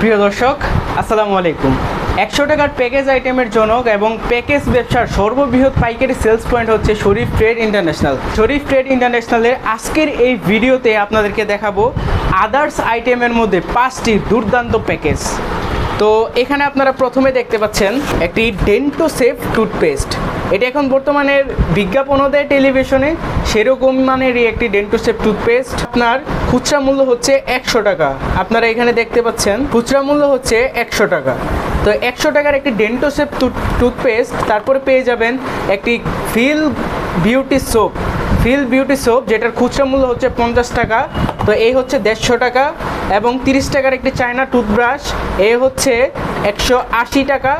প্রিয় দর্শক, আসসালামু আলাইকুম। একশো টাকার প্যাকেজ আইটেমের জনক এবং প্যাকেজ ব্যবসার সর্ববৃহৎ পাইকারি সেলস পয়েন্ট হচ্ছে Sharif trade international Sharif trade ইন্টারন্যাশনালের আজকের এই ভিডিওতে আপনাদেরকে দেখাবো আদার্স আইটেমের মধ্যে পাঁচটি দুর্দান্ত প্যাকেজ তো এখানে আপনারা প্রথমে দেখতে পাচ্ছেন একটি ডেন্টো সেফ টুথপেস্ট এটা এখন বর্তমানে বিজ্ঞাপনও দেয় টেলিভিশনে। সেরকম মানেরই একটি ডেন্টোসেপ টুথপেস্ট। আপনার খুচরা মূল্য হচ্ছে একশো টাকা। আপনারা এখানে দেখতে পাচ্ছেন, খুচরা মূল্য হচ্ছে একশো টাকা। তো একশো টাকার একটি ডেন্টোসেপ টুথপেস্ট, তারপরে পেয়ে যাবেন একটি feel beauty soap. Feel beauty soap, যেটার খুচরা মূল্য হচ্ছে পঞ্চাশ টাকা। তো এই হচ্ছে দেড়শো টাকা এবং তিরিশ টাকার একটি চায়না টুথব্রাশ। এ হচ্ছে একশো আশি টাকা।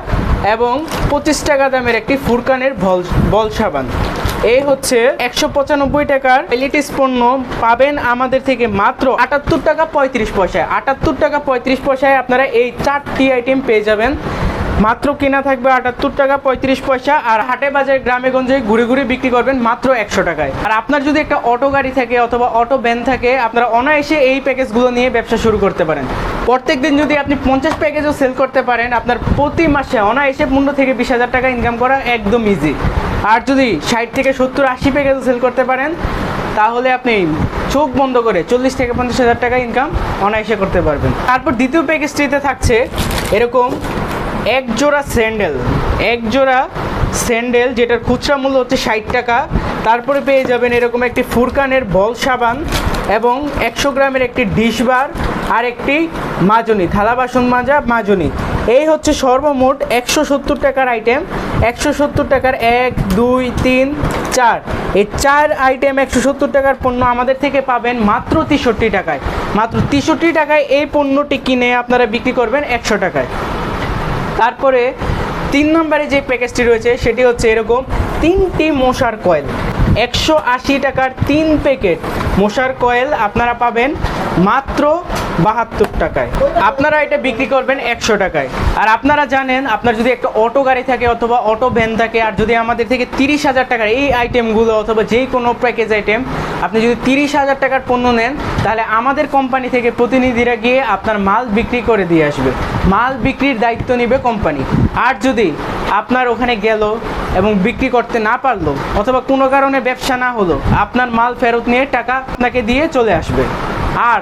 এবং পঁচিশ টাকা দামের একটি ফুরকানের বল বল সাবান। এই হচ্ছে একশো পঁচানব্বই টাকার এলিটিস পণ্য পাবেন আমাদের থেকে মাত্র আটাত্তর টাকা পঁয়ত্রিশ পয়সায়। আটাত্তর টাকা পঁয়ত্রিশ পয়সায় আপনারা এই চারটি আইটেম পেয়ে যাবেন। মাত্র কেনা থাকবে আটাত্তর টাকা পঁয়ত্রিশ পয়সা, আর হাটে বাজারে গ্রামে গঞ্জে ঘুরে ঘুরে বিক্রি করবেন মাত্র একশো টাকায়। আর আপনার যদি একটা অটো গাড়ি থাকে অথবা অটো ভ্যান থাকে, আপনারা অনায়াসে এই প্যাকেজগুলো নিয়ে ব্যবসা শুরু করতে পারেন। প্রত্যেক দিন যদি আপনি পঞ্চাশ প্যাকেজও সেল করতে পারেন, আপনার প্রতি মাসে অনায়াসে পনেরো থেকে বিশ হাজার টাকা ইনকাম করা একদম ইজি আর যদি ষাট থেকে সত্তর, আশি প্যাকেজও সেল করতে পারেন, তাহলে আপনি চোখ বন্ধ করে চল্লিশ থেকে পঞ্চাশ হাজার টাকা ইনকাম অনায়াসে করতে পারবেন। তারপর দ্বিতীয় প্যাকেজটিতে থাকছে এরকম এক জোড়া স্যান্ডেল এক জোড়া স্যান্ডেল যেটার খুচরা মূল্য হচ্ছে ষাট টাকা। তারপরে পেয়ে যাবেন এরকম একটি ফুরকানের বল সাবান এবং একশো গ্রামের একটি ডিশ বার আর একটি মাজনি, থালা বাসন মাজা, মাজনি। এই হচ্ছে সর্বমোট একশো সত্তর টাকার আইটেম একশো সত্তর টাকার এক, দুই, তিন, চার। এই চার আইটেম একশো সত্তর টাকার পণ্য আমাদের থেকে পাবেন মাত্র তেষট্টি টাকায়। মাত্র তেষট্টি টাকায় এই পণ্যটি কিনে আপনারা বিক্রি করবেন একশো টাকায়। তারপরে তিন নম্বরে যে প্যাকেজটি রয়েছে, সেটি হচ্ছে এরকম তিনটি মশার কয়েল একশো আশি টাকার তিন প্যাকেট মশার কয়েল আপনারা পাবেন। মাত্র বাহাত্তর টাকায়। আপনারা এটা বিক্রি করবেন একশো টাকায়। আর আপনারা জানেন, আপনার যদি একটা অটো গাড়ি থাকে অথবা অটো ভ্যান থাকে, আর যদি আমাদের থেকে তিরিশ হাজার টাকার এই আইটেমগুলো অথবা যে কোনো প্যাকেজ আইটেম আপনি যদি তিরিশ হাজার টাকার পণ্য নেন, তাহলে আমাদের কোম্পানি থেকে প্রতিনিধিরা গিয়ে আপনার মাল বিক্রি করে দিয়ে আসবে। মাল বিক্রির দায়িত্ব নেবে কোম্পানি আর যদি আপনার ওখানে গেল এবং বিক্রি করতে না পারল, অথবা কোনো কারণে ব্যবসা না হলো, আপনার মাল ফেরত নিয়ে টাকা আপনাকে দিয়ে চলে আসবে। আর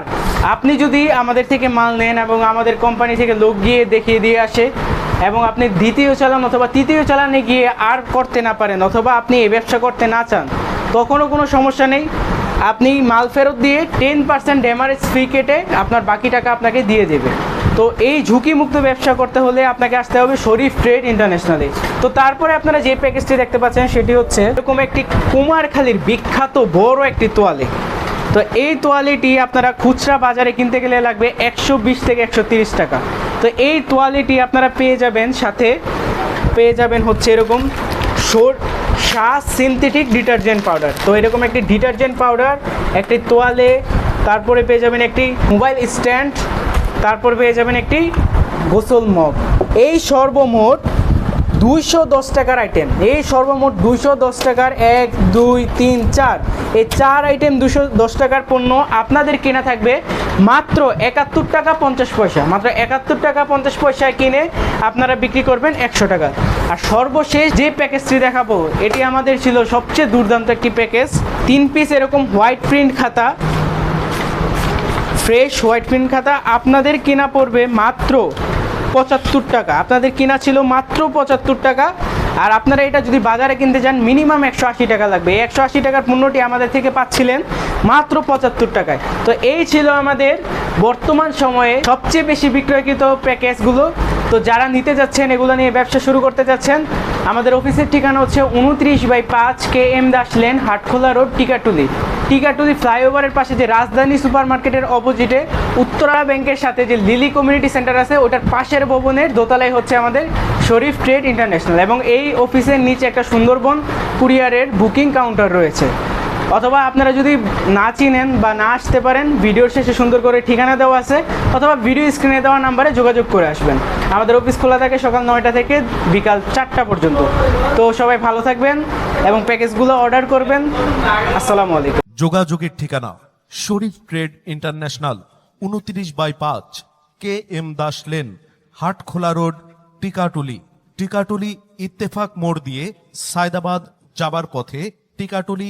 আপনি যদি আমাদের থেকে মাল নেন এবং আমাদের কোম্পানি থেকে লোক গিয়ে দেখিয়ে দিয়ে আসে এবং আপনি দ্বিতীয় চালান অথবা তৃতীয় চালানে গিয়ে আর করতে না পারেন অথবা আপনি এই ব্যবসা করতে না চান, তখনও কোনো সমস্যা নেই। আপনি মাল ফেরত দিয়ে টেন পার্সেন্ট ড্যামারেজ ফি কেটে আপনার বাকি টাকা আপনাকে দিয়ে দেবে। তো এই ঝুঁকিমুক্ত ব্যবসা করতে হলে আপনাকে আসতে হবে শরীফ ট্রেড ইন্টারন্যাশনালে। তো তারপরে আপনারা যে প্যাকেজটি দেখতে পাচ্ছেন সেটি হচ্ছে এরকম একটি কুমারখালীর বিখ্যাত বড় একটি তোয়ালে। তো এই তোয়ালিটি আপনারা খুচরা বাজারে কিনতে গেলে লাগবে একশো বিশ থেকে একশো তিরিশ টাকা। তো এই তোয়ালিটি আপনারা পেয়ে যাবেন সাথে পেয়ে যাবেন হচ্ছে এরকম সোর শাহ সিনথেটিক ডিটারজেন্ট পাউডার তো এরকম একটি ডিটারজেন্ট পাউডার একটি তোয়ালে, তারপরে পেয়ে যাবেন একটি মোবাইল স্ট্যান্ড তারপর পেয়ে যাবেন একটি গোসল মগ। এই সর্বমোট দুইশো দশ টাকার আইটেম এই সর্বমোট দুইশো দশ টাকার এক, দুই, তিন, চার। এই চার আইটেম দুশো দশ টাকার পণ্য আপনাদের কেনা থাকবে মাত্র একাত্তর টাকা পঞ্চাশ পয়সা। মাত্র একাত্তর টাকা পঞ্চাশ পয়সায় কিনে আপনারা বিক্রি করবেন একশো টাকা। আর সর্বশেষ যে প্যাকেজটি দেখাবো, এটি আমাদের ছিল সবচেয়ে দুর্দান্ত একটি প্যাকেজ তিন পিস এরকম হোয়াইট প্রিন্ট খাতা। ফ্রেশ হোয়াইট প্রিন্ট খাতা আপনাদের কেনা পড়বে মাত্র পঁচাত্তর টাকা। আপনাদের কেনা ছিল মাত্র পঁচাত্তর টাকা। আর আপনারা এটা যদি বাজারে কিনতে যান মিনিমাম একশো আশি টাকা লাগবে। এই একশো আশি টাকার পণ্যটি আমাদের থেকে পাচ্ছিলেন মাত্র পঁচাত্তর টাকায়। তো এই ছিল আমাদের বর্তমান সময়ে সবচেয়ে বেশি বিক্রয়কৃত প্যাকেজগুলো। তো যারা নিতে যাচ্ছেন, এগুলো নিয়ে ব্যবসা শুরু করতে যাচ্ছেন, আমাদের অফিসের ঠিকানা হচ্ছে উনত্রিশ বাই পাঁচ K M Das lane, Hatkhola road, Tikatuli. Tikatuli ফ্লাইওভারের পাশে যে রাজধানী সুপার মার্কেটের অপোজিটে উত্তরা ব্যাংকের সাথে যে লিলি কমিউনিটি সেন্টার আছে, ওটার পাশের ভবনের দোতলায় হচ্ছে আমাদের শরীফ ট্রেড ইন্টারন্যাশনাল এবং এই অফিসের নিচে একটা সুন্দরবন কুরিয়ারের বুকিং কাউন্টার রয়েছে। অথবা আপনারা যদি না চিনেন বা না আসতে পারেন, ভিডিওর শেষে সুন্দর করে ঠিকানা দেওয়া আছে, অথবা ভিডিও স্ক্রিনে দেওয়া নাম্বারে যোগাযোগ করে আসবেন। আমাদের অফিস খোলা থাকে সকাল নয়টা থেকে বিকাল চারটা পর্যন্ত। তো সবাই ভালো থাকবেন এবং প্যাকেজগুলো অর্ডার করবেন। আসসালামু আলাইকুম। যোগাযোগের ঠিকানা, শরীফ ট্রেড ইন্টারন্যাশনাল, উনত্রিশ বাই পাঁচ, K M Das lane, Hatkhola road, Tikatuli. Tikatuli Ittefaq মোড় দিয়ে সায়দাবাদ যাবার পথে টিকাটুলি